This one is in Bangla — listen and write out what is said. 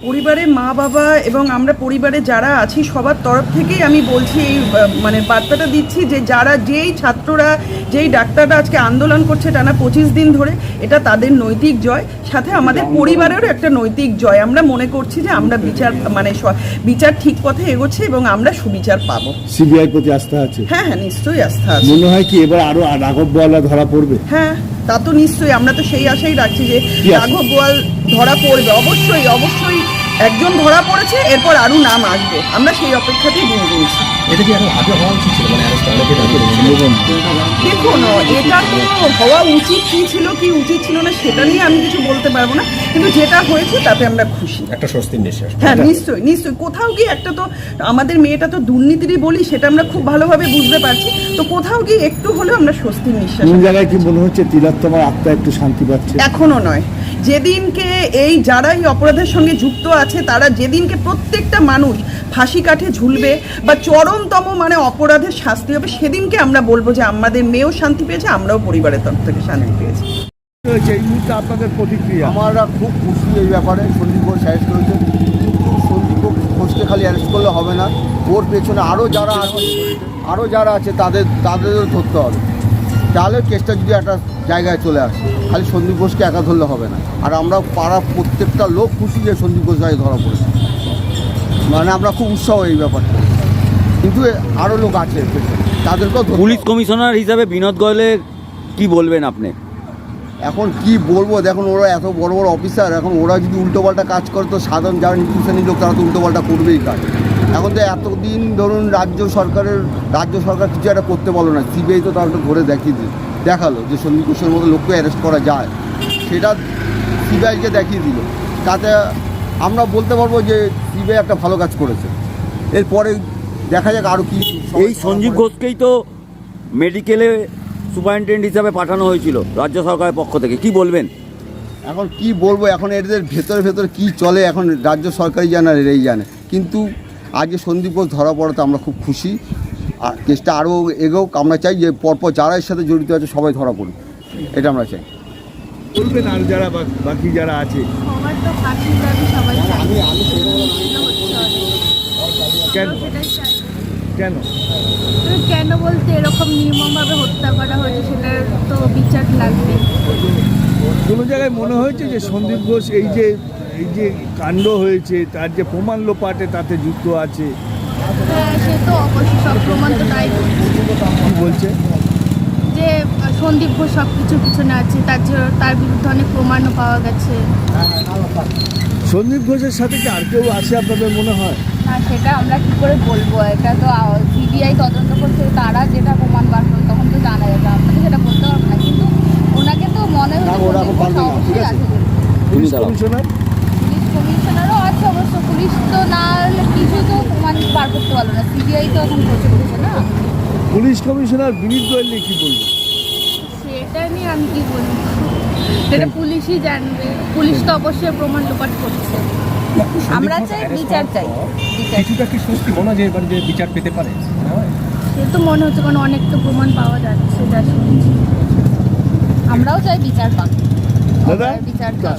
পরিবারে মা বাবা এবং আমরা পরিবারে যারা আছি সবার তরফ থেকেই আমি বলছি এই মানে বার্তাটা দিচ্ছি যে যারা যেই ছাত্ররা যেই ডাক্তাররা আজকে আন্দোলন করছে টানা পঁচিশ দিন ধরে এটা তাদের নৈতিক জয় সাথে আমাদের পরিবারেরও একটা নৈতিক জয়। আমরা মনে করছি যে আমরা বিচার মানে বিচার ঠিক পথে এগোচ্ছে এবং আমরা সুবিচার পাবো। সিবিআই প্রতি আস্থা আছে? হ্যাঁ হ্যাঁ নিশ্চয়ই আস্থা আছে। মনে হয় কি এবার আরও রাঘব বোয়ালা ধরা পড়বে? হ্যাঁ। তা তো নিশ্চয়ই আমরা তো সেই আশাই রাখছি যে রাঘব গোয়াল ধরা পড়বে। অবশ্যই অবশ্যই একজন ধরা পড়েছে এরপর আরও নাম আসবে। আমরা সেই অপেক্ষাতেই দিন দিয়েছি। এটা কি আগে হওয়া উচিত ছিল মানে দেখুন এটা তো হওয়া উচিত কি ছিল কি উচিত ছিল না সেটা নিয়ে আমি কিছু বলতে পারব না। কিন্তু যেটা হয়েছে তাতে আমরা খুশি। একটা স্বস্তির নিঃশ্বাস। হ্যাঁ নিশ্চয়ই নিশ্চয়ই। কোথাও গিয়ে একটা তো আমাদের মেয়েটা তো দুর্নীতিরই বলি সেটা আমরা খুব ভালোভাবে বুঝতে পারছি। তো কোথাও গিয়ে একটু হলেও আমরা স্বস্তির নিঃশ্বাস কোন জায়গায় কি মনে হচ্ছে তিলোত্তমার আত্মা একটু শান্তি পাচ্ছে? এখনও নয়। যেদিনকে এই যারা এই অপরাধের সঙ্গে যুক্ত আছে তারা যেদিনকে প্রত্যেকটা মানুষ ফাঁসি কাঠে ঝুলবে বা চরমতম মানে অপরাধের শাস্তি হবে সেদিনকে আমরা বলব যে আমাদের মেয়েও শান্তি পেয়েছে আমরাও পরিবারের তরফ থেকে শান্তি পেয়েছি। এই মুহূর্তে আপনাদের প্রতিক্রিয়া? আমরা খুব খুশি এই ব্যাপারে সন্দীপ ঘোষ অ্যারেস্ট করেছে। কিন্তু সন্দীপ ঘোষকে খালি অ্যারেস্ট করলে হবে না। ওর পেছনে আরও যারা আছে আরও যারা আছে তাদের তাদেরও ধরতে হবে। তাহলে কেসটা যদি একটা জায়গায় চলে আসে। খালি সন্দীপ ঘোষকে একা ধরলে হবে না। আর আমরা পাড়া প্রত্যেকটা লোক খুশি যে সন্দীপ ঘোষ গায়ে ধরা পড়েছে। মানে আমরা খুব উৎসাহ এই ব্যাপারটা। কিন্তু আরও লোক আছে তাদেরকেও পুলিশ কমিশনার হিসাবে বিনোদ গোয়েলের কি বলবেন আপনি? এখন কি বলব? দেখুন ওরা এত বড় বড় অফিসার। এখন ওরা যদি উল্টোপাল্টা কাজ করে তো সাধারণ যারা নিচু শ্রেণির লোক তারা তো উল্টোপাল্টা করবেই কাজ। এখন তো এতদিন ধরুন রাজ্য সরকারের রাজ্য সরকার কিছু একটা করতে পারল না। সিবিআই তো তাহলে ধরে দেখিয়ে দিল দেখাল যে সন্দীপ ঘোষের মতো লোককে অ্যারেস্ট করা যায়। সেটা সিবিআইকে দেখিয়ে দিল। তাতে আমরা বলতে পারব যে সিবিআই একটা ভালো কাজ করেছে। এরপরে দেখা যাক আরও কি এই সঞ্জীব ঘোষকেই তো মেডিকেলে সুপারিনটেন্ডেন্ট হিসাবে পাঠানো হয়েছিল রাজ্য সরকারের পক্ষ থেকে। কি বলবেন? এখন কি বলব এখন এদের ভেতরে ভেতরে কি চলে এখন রাজ্য সরকারই জানে আর এরাই জানে। কিন্তু আজকে সন্দীপ ঘোষ ধরা পড়াতে আমরা খুব খুশি। আর কেসটা আরও এগোক আমরা চাই যে পরপর যারা এর সাথে জড়িত আছে সবাই ধরা পড়ুক। এটা আমরা চাই। বলবেন আর যারা বাকি যারা আছে। কেন? কেন? কেন বলতে এরকম নির্মমভাবে হত্যা করা হয়েছে সেটার তো বিচার লাগবে। কোনো জায়গায় মনে হয়েছে যে সন্দীপ ঘোষ এই যে এই যে কাণ্ড হয়েছে তার যে প্রমাণ লোপাটে তাতে যুক্ত আছে? সে তো অবশ্যই সব প্রমাণ তো তাই বলছে। যে সন্দীপ ঘোষ সব কিছুর পিছনে আছে তার তার বিরুদ্ধে অনেক প্রমাণও পাওয়া গেছে। সন্দীপ ঘোষের সাথে কি আর কেউ আছে আপনাদের মনে হয়? আর সেটা আমরা কি করে বলব? এটা তো সিবিআই তদন্ত করছে তারা যেটা প্রমাণ বার করবে তখন তো জানা যাবে। আমরা তো সেটা বলতে পারব না কিন্তু ওনাকে তো মনে হচ্ছে পুলিশ কমিশনার? পুলিশ কমিশনারও আছে অবশ্য পুলিশ তো না হলে কিছু তো প্রমাণ বার করতে পারল না। সিবিআই তো এখন করছে করছে না? পুলিশ কমিশনার বিনীত গোয়েল নিয়ে কি বলব? সেটা নিয়ে আমি কি বলব? সেটা পুলিশই জানবে। পুলিশ তো অবশ্যই প্রমাণ লোপাট করছে। আমরা চাই বিচার চাই। বিচার। কিছুটা কি স্বস্তি মনে হয় যে এবার যে বিচার পেতে পারে? সে তো মনে হচ্ছে কারণ অনেক তো প্রমাণ পাওয়া যাচ্ছে যা শুনছি। আমরাও চাই বিচার পাক। দাদা? বিচার চাই